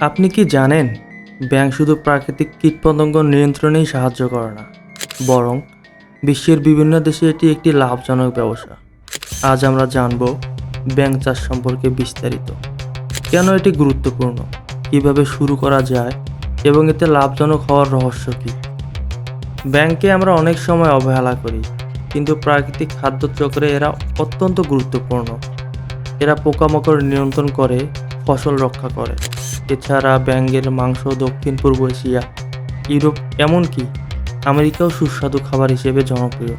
আপনি কি জানেন, ব্যাংক শুধু প্রাকৃতিক কীটপতঙ্গ নিয়ন্ত্রণেই সাহায্য করে না, বরং বিশ্বের বিভিন্ন দেশে এটি একটি লাভজনক ব্যবসা। আজ আমরা জানব ব্যাংক চাষ সম্পর্কে বিস্তারিত। কেন এটি গুরুত্বপূর্ণ? কীভাবে শুরু করা যায়? এবং এতে লাভজনক হওয়ার রহস্য কী? ব্যাংকে আমরা অনেক সময় অবহেলা করি, কিন্তু প্রাকৃতিক খাদ্য চক্রে এরা অত্যন্ত গুরুত্বপূর্ণ। এরা পোকামাকড় নিয়ন্ত্রণ করে, ফসল রক্ষা করে। এছাড়া ব্যাঙের মাংস দক্ষিণ পূর্ব এশিয়া, ইউরোপ এমনকি আমেরিকাও সুস্বাদু খাবার হিসেবে জনপ্রিয়।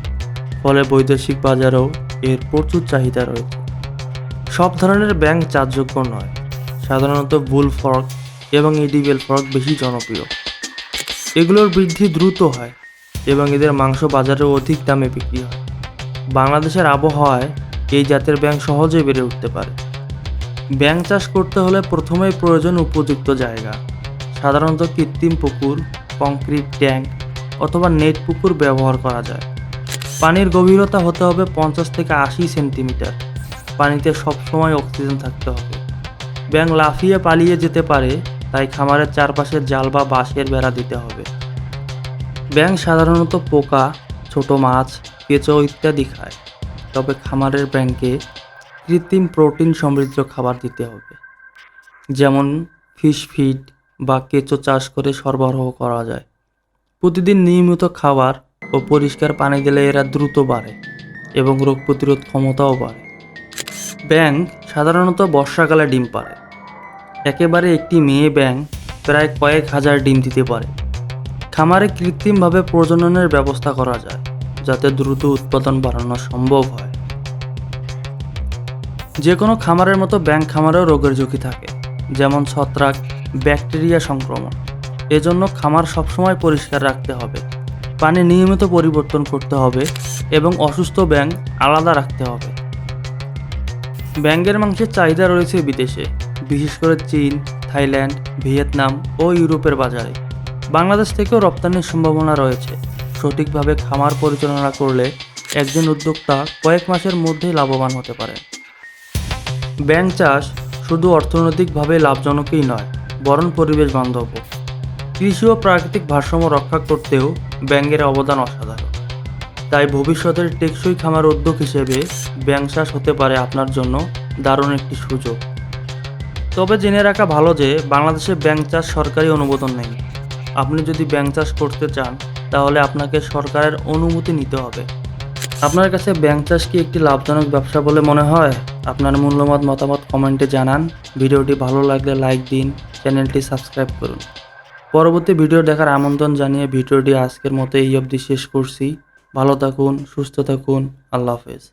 ফলে বৈদেশিক বাজারেও এর প্রচুর চাহিদা রয়েছে। সব ধরনের ব্যাঙ চাষযোগ্য নয়। সাধারণত বুল ফর্ক এবং ইডিবেল ফর্ক বেশি জনপ্রিয়। এগুলোর বৃদ্ধি দ্রুত হয় এবং এদের মাংস বাজারে অধিক দামে বিক্রি হয়। বাংলাদেশের আবহাওয়ায় এই জাতের ব্যাঙ সহজেই বেড়ে উঠতে পারে। ব্যাঙ চাষ করতে হলে প্রথমেই প্রয়োজন উপযুক্ত জায়গা। সাধারণত কৃত্রিম পুকুর, কংক্রিট ট্যাঙ্ক অথবা নেট পুকুর ব্যবহার করা যায়। পানির গভীরতা হতে হবে পঞ্চাশ থেকে আশি সেন্টিমিটার। পানিতে সবসময় অক্সিজেন থাকতে হবে। ব্যাঙ লাফিয়ে পালিয়ে যেতে পারে, তাই খামারের চারপাশে জাল বা বাঁশের বেড়া দিতে হবে। ব্যাঙ সাধারণত পোকা, ছোট মাছ কেঁচো ইত্যাদি খায়। তবে খামারের ব্যাংকে কৃত্রিম প্রোটিন সমৃদ্ধ খাবার দিতে হবে। যেমন ফিশ ফিড বা কেঁচো চাষ করে সরবরাহ করা যায়। প্রতিদিন নিয়মিত খাবার ও পরিষ্কার পানি দিলে এরা দ্রুত বাড়ে এবং রোগ প্রতিরোধ ক্ষমতাও বাড়ে। ব্যাঙ সাধারণত বর্ষাকালে ডিম পারে একেবারে একটি মেয়ে ব্যাঙ প্রায় কয়েক হাজার ডিম দিতে পারে। খামারে কৃত্রিমভাবে প্রজননের ব্যবস্থা করা যায়, যাতে দ্রুত উৎপাদন বাড়ানো সম্ভব হয়। যে কোনো খামারের মতো ব্যাংক খামারেও রোগের ঝুঁকি থাকে, যেমন ছত্রাক, ব্যাকটেরিয়া সংক্রমণ। এজন্য খামার সবসময় পরিষ্কার রাখতে হবে, পানি নিয়মিত পরিবর্তন করতে হবে এবং অসুস্থ ব্যাঙ আলাদা রাখতে হবে। ব্যাঙের মাংসের চাহিদা রয়েছে বিদেশে, বিশেষ করে চীন, থাইল্যান্ড, ভিয়েতনাম ও ইউরোপের বাজারে। বাংলাদেশ থেকেও রপ্তানির সম্ভাবনা রয়েছে। সঠিকভাবে খামার পরিচালনা করলে একজন উদ্যোক্তা কয়েক মাসের মধ্যেই লাভবান হতে পারে ব্যাংক চাষ শুধু অর্থনৈতিকভাবে লাভজনকই নয়, বরং পরিবেশ বান্ধব কৃষি ও প্রাকৃতিক ভারসাম্য রক্ষা করতেও ব্যাংকের অবদান অসাধারণ। তাই ভবিষ্যতের টেকসই খামার উদ্যোগ হিসেবে ব্যাংক চাষ হতে পারে আপনার জন্য দারুণ একটি সুযোগ। তবে জেনে রাখা ভালো যে বাংলাদেশে ব্যাংক চাষ সরকারি অনুমোদন নেই। আপনি যদি ব্যাংক চাষ করতে চান, তাহলে আপনাকে সরকারের অনুমতি নিতে হবে। আপনার কাছে ব্যাংক চাষ কি একটি লাভজনক ব্যবসা বলে মনে হয়? আপনার মূল্যমত মতামত কমেন্টে জানান। ভিডিওটি ভালো লাগলে লাইক দিন, চ্যানেলটি সাবস্ক্রাইব করুন। পরবর্তী ভিডিও দেখার আমন্ত্রণ জানিয়ে ভিডিওটি আজকের মতো এই অবধি শেষ করছি। ভালো থাকুন, সুস্থ থাকুন, আল্লাহ হাফেজ।